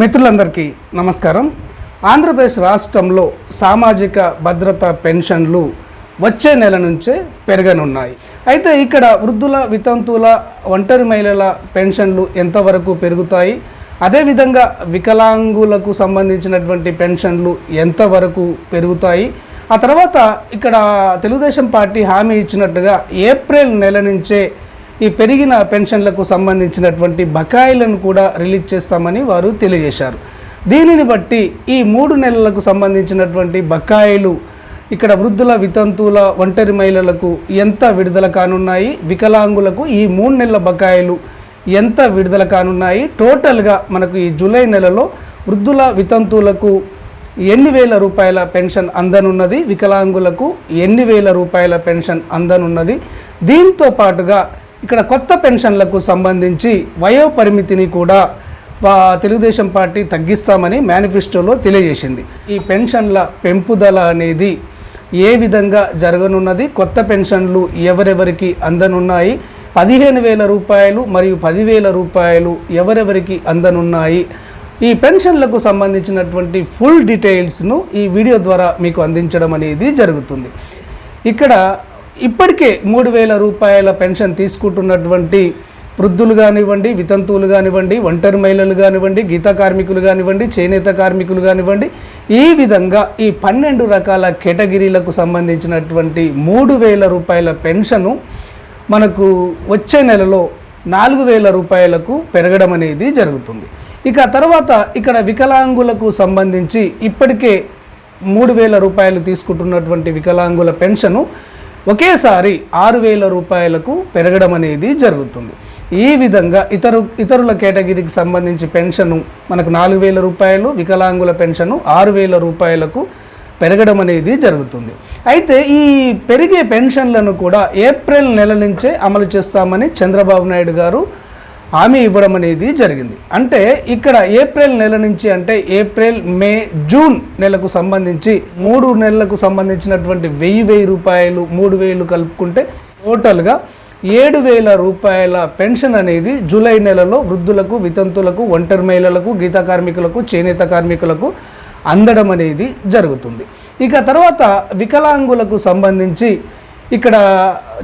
మిత్రులందరికీ నమస్కారం. ఆంధ్రప్రదేశ్ రాష్ట్రంలో సామాజిక భద్రత పెన్షన్లు వచ్చే నెల నుంచే పెరగనున్నాయి. అయితే ఇక్కడ వృద్ధుల వితంతువుల ఒంటరి మహిళల పెన్షన్లు ఎంతవరకు పెరుగుతాయి? అదేవిధంగా వికలాంగులకు సంబంధించినటువంటి పెన్షన్లు ఎంతవరకు పెరుగుతాయి? ఆ తర్వాత ఇక్కడ తెలుగుదేశం పార్టీ హామీ ఇచ్చినట్టుగా ఏప్రిల్ నెల నుంచే ఈ పెరిగిన పెన్షన్లకు సంబంధించినటువంటి బకాయిలను కూడా రిలీజ్ చేస్తామని వారు తెలియజేశారు. దీనిని బట్టి ఈ మూడు నెలలకు సంబంధించినటువంటి బకాయిలు ఇక్కడ వృద్ధుల వితంతువుల ఒంటరి మహిళలకు ఎంత విడుదల కానున్నాయి? వికలాంగులకు ఈ మూడు నెలల బకాయిలు ఎంత విడుదల కానున్నాయి? టోటల్గా మనకు ఈ జూలై నెలలో వృద్ధుల వితంతువులకు ఎన్ని వేల రూపాయల పెన్షన్ అందనున్నది? వికలాంగులకు ఎన్ని వేల రూపాయల పెన్షన్ అందనున్నది? దీంతో పాటుగా ఇక్కడ కొత్త పెన్షన్లకు సంబంధించి వయో పరిమితిని కూడా తెలుగుదేశం పార్టీ తగ్గిస్తామని మేనిఫెస్టోలో తెలియజేసింది. ఈ పెన్షన్ల పెంపుదల అనేది ఏ విధంగా జరగనున్నది కొత్త పెన్షన్లు ఎవరెవరికి అందనున్నాయి పదిహేను వేల రూపాయలు మరియు పదివేల రూపాయలు ఎవరెవరికి అందనున్నాయి ఈ పెన్షన్లకు సంబంధించినటువంటి ఫుల్ డీటెయిల్స్ను ఈ వీడియో ద్వారా మీకు అందించడం అనేది జరుగుతుంది. ఇక్కడ ఇప్పటికే మూడు వేల రూపాయల పెన్షన్ తీసుకుంటున్నటువంటి వృద్ధులు కానివ్వండి వితంతువులు కానివ్వండి ఒంటరి మహిళలు కానివ్వండి గీత కార్మికులు కానివ్వండి చేనేత కార్మికులు కానివ్వండి ఈ విధంగా ఈ పన్నెండు రకాల కేటగిరీలకు సంబంధించినటువంటి మూడు వేల రూపాయల పెన్షను మనకు వచ్చే నెలలో నాలుగు వేల రూపాయలకు పెరగడం అనేది జరుగుతుంది. ఇక తర్వాత ఇక్కడ వికలాంగులకు సంబంధించి ఇప్పటికే మూడు వేల రూపాయలు తీసుకుంటున్నటువంటి వికలాంగుల పెన్షను ఒకేసారి ఆరు వేల రూపాయలకు పెరగడం అనేది జరుగుతుంది. ఈ విధంగా ఇతరు ఇతరుల కేటగిరీకి సంబంధించి పెన్షను మనకు నాలుగు వేల రూపాయలు వికలాంగుల పెన్షను ఆరు వేల రూపాయలకు పెరగడం అనేది జరుగుతుంది. అయితే ఈ పెరిగే పెన్షన్లను కూడా ఏప్రిల్ నెల నుంచే అమలు చేస్తామని చంద్రబాబు నాయుడు గారు హామీ ఇవ్వడం అనేది జరిగింది. అంటే ఇక్కడ ఏప్రిల్ నెల నుంచి అంటే ఏప్రిల్ మే జూన్ నెలకు సంబంధించి మూడు నెలలకు సంబంధించినటువంటి వెయ్యి వెయ్యి రూపాయలు మూడు వేలు కలుపుకుంటే టోటల్గా ఏడు వేల రూపాయల పెన్షన్ అనేది జూలై నెలలో వృద్ధులకు వితంతులకు ఒంటరి మహిళలకు గీత కార్మికులకు చేనేత కార్మికులకు అందడం అనేది జరుగుతుంది. ఇక తర్వాత వికలాంగులకు సంబంధించి ఇక్కడ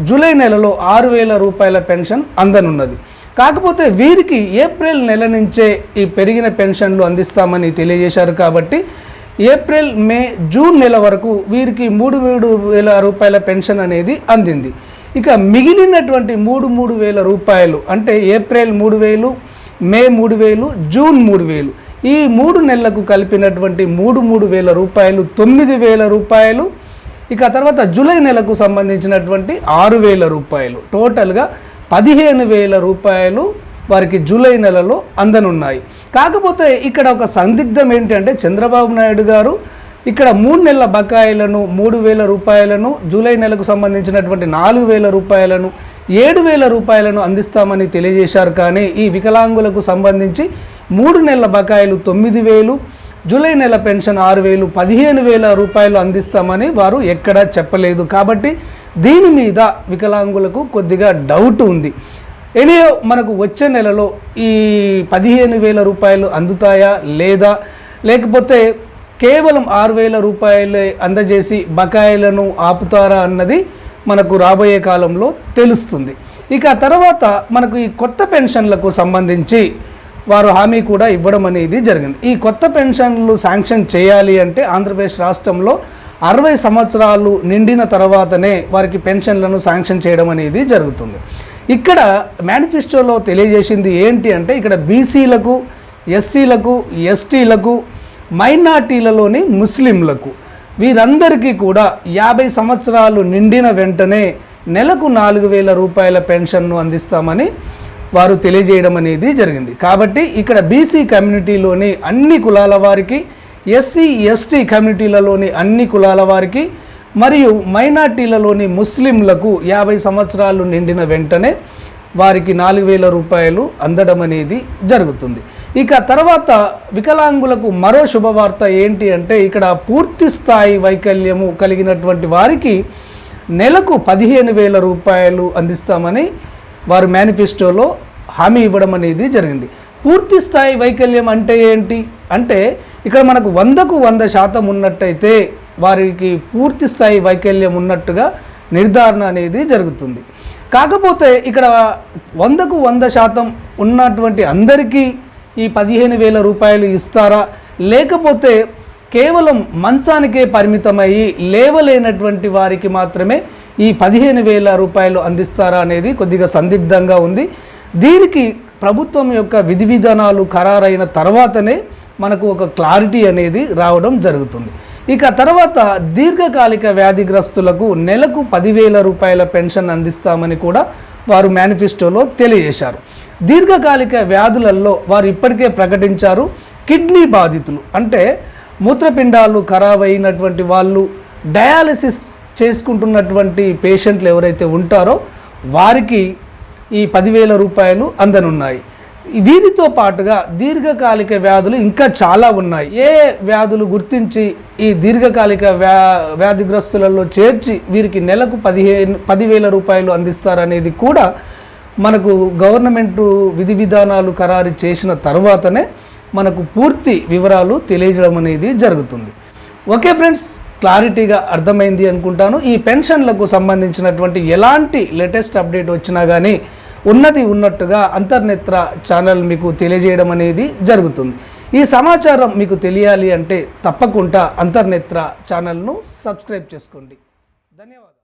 జూలై నెలలో ఆరు వేల రూపాయల పెన్షన్ అందనున్నది. కాకపోతే వీరికి ఏప్రిల్ నెల నుంచే ఈ పెరిగిన పెన్షన్లు అందిస్తామని తెలియజేశారు కాబట్టి ఏప్రిల్ మే జూన్ నెల వరకు వీరికి మూడు మూడు వేల రూపాయల పెన్షన్ అనేది అందింది. ఇక మిగిలినటువంటి మూడు మూడు వేల రూపాయలు అంటే ఏప్రిల్ మూడు వేలు మే మూడు వేలు జూన్ మూడు వేలు. ఈ మూడు నెలలకు కలిపినటువంటి మూడు మూడు వేల రూపాయలు తొమ్మిది వేల రూపాయలు. ఇక తర్వాత జూలై నెలకు సంబంధించినటువంటి ఆరు వేల రూపాయలు. టోటల్గా పదిహేను వేల రూపాయలు వారికి జూలై నెలలో అందనున్నాయి. కాకపోతే ఇక్కడ ఒక సందిగ్ధం ఏంటంటే చంద్రబాబు నాయుడు గారు ఇక్కడ మూడు నెలల బకాయిలను మూడు వేల రూపాయలను జూలై నెలకు సంబంధించినటువంటి నాలుగు వేల రూపాయలను ఏడు వేల రూపాయలను అందిస్తామని తెలియజేశారు. కానీ ఈ వికలాంగులకు సంబంధించి మూడు నెలల బకాయిలు తొమ్మిది వేలు జూలై నెల పెన్షన్ ఆరు వేలు పదిహేను వేల రూపాయలు అందిస్తామని వారు ఎక్కడా చెప్పలేదు. కాబట్టి దీని మీద వికలాంగులకు కొద్దిగా డౌట్ ఉంది. ఎనియో మనకు వచ్చే నెలలో ఈ పదిహేను వేల రూపాయలు అందుతాయా లేదా? లేకపోతే కేవలం ఆరు వేల రూపాయలు అందజేసి బకాయిలను ఆపుతారా అన్నది మనకు రాబోయే కాలంలో తెలుస్తుంది. ఇక తర్వాత మనకు ఈ కొత్త పెన్షన్లకు సంబంధించి వారు హామీ కూడా ఇవ్వడం అనేది జరిగింది. ఈ కొత్త పెన్షన్లు శాంక్షన్ చేయాలి అంటే ఆంధ్రప్రదేశ్ రాష్ట్రంలో అరవై సంవత్సరాలు నిండిన తర్వాతనే వారికి పెన్షన్లను శాంక్షన్ చేయడం అనేది జరుగుతుంది. ఇక్కడ మేనిఫెస్టోలో తెలియజేసింది ఏంటి అంటే ఇక్కడ బీసీలకు ఎస్సీలకు ఎస్టీలకు మైనార్టీలలోని ముస్లింలకు వీరందరికీ కూడా యాభై సంవత్సరాలు నిండిన వెంటనే నెలకు నాలుగు వేల రూపాయల పెన్షన్ను అందిస్తామని వారు తెలియజేయడం అనేది జరిగింది. కాబట్టి ఇక్కడ బీసీ కమ్యూనిటీలోని అన్ని కులాల వారికి ఎస్సీ ఎస్టీ కమ్యూనిటీలలోని అన్ని కులాల వారికి మరియు మైనార్టీలలోని ముస్లింలకు యాభై సంవత్సరాలు నిండిన వెంటనే వారికి నాలుగు వేల రూపాయలు అందడం అనేది జరుగుతుంది. ఇక తర్వాత వికలాంగులకు మరో శుభవార్త ఏంటి అంటే ఇక్కడ పూర్తి స్థాయి వైకల్యము కలిగినటువంటి వారికి నెలకు పదిహేను వేల రూపాయలు అందిస్తామని వారు మేనిఫెస్టోలో హామీ ఇవ్వడం అనేది జరిగింది. పూర్తి స్థాయి వైకల్యం అంటే ఏంటి? అంటే ఇక్కడ మనకు వందకు వంద శాతం ఉన్నట్టయితే వారికి పూర్తి స్థాయి వైకల్యం ఉన్నట్టుగా నిర్ధారణ అనేది జరుగుతుంది. కాకపోతే ఇక్కడ వందకు వంద శాతం ఉన్నటువంటి అందరికీ ఈ పదిహేను వేల రూపాయలు ఇస్తారా? లేకపోతే కేవలం మంచానికే పరిమితమయ్యి లేవలేనటువంటి వారికి మాత్రమే ఈ పదిహేను వేల రూపాయలు అందిస్తారా అనేది కొద్దిగా సందిగ్ధంగా ఉంది. దీనికి ప్రభుత్వం యొక్క విధి విధానాలు ఖరారైన తర్వాతనే మనకు ఒక క్లారిటీ అనేది రావడం జరుగుతుంది. ఇక తర్వాత దీర్ఘకాలిక వ్యాధిగ్రస్తులకు నెలకు పదివేల రూపాయల పెన్షన్ అందిస్తామని కూడా వారు మేనిఫెస్టోలో తెలియజేశారు. దీర్ఘకాలిక వ్యాధులలో వారు ఇప్పటికే ప్రకటించారు. కిడ్నీ బాధితులు అంటే మూత్రపిండాలు ఖరాబ్ అయినటువంటి వాళ్ళు డయాలసిస్ చేసుకుంటున్నటువంటి పేషెంట్లు ఎవరైతే ఉంటారో వారికి ఈ పదివేల రూపాయలు అందనున్నాయి. వీరితో పాటుగా దీర్ఘకాలిక వ్యాధులు ఇంకా చాలా ఉన్నాయి. ఏ వ్యాధులు గుర్తించి ఈ దీర్ఘకాలిక వ్యా వ్యాధిగ్రస్తులలో చేర్చి వీరికి నెలకు పదిహేను పదివేల రూపాయలు అందిస్తారనేది కూడా మనకు గవర్నమెంట్ విధి విధానాలు ఖరారు చేసిన తర్వాతనే మనకు పూర్తి వివరాలు తెలియజేయడం అనేది జరుగుతుంది. ఓకే ఫ్రెండ్స్ క్లారిటీగా అర్థమైంది అనుకుంటాను. ఈ పెన్షన్లకు సంబంధించినటువంటి ఎలాంటి లేటెస్ట్ అప్డేట్ వచ్చినా కానీ ఉన్నది ఉన్నట్టుగా అంతర్నేత్ర ఛానల్ మీకు తెలియజేయడం అనేది జరుగుతుంది. ఈ సమాచారం మీకు తెలియాలి అంటే తప్పకుండా అంతర్నేత్ర ఛానల్ను సబ్స్క్రైబ్ చేసుకోండి. ధన్యవాదాలు.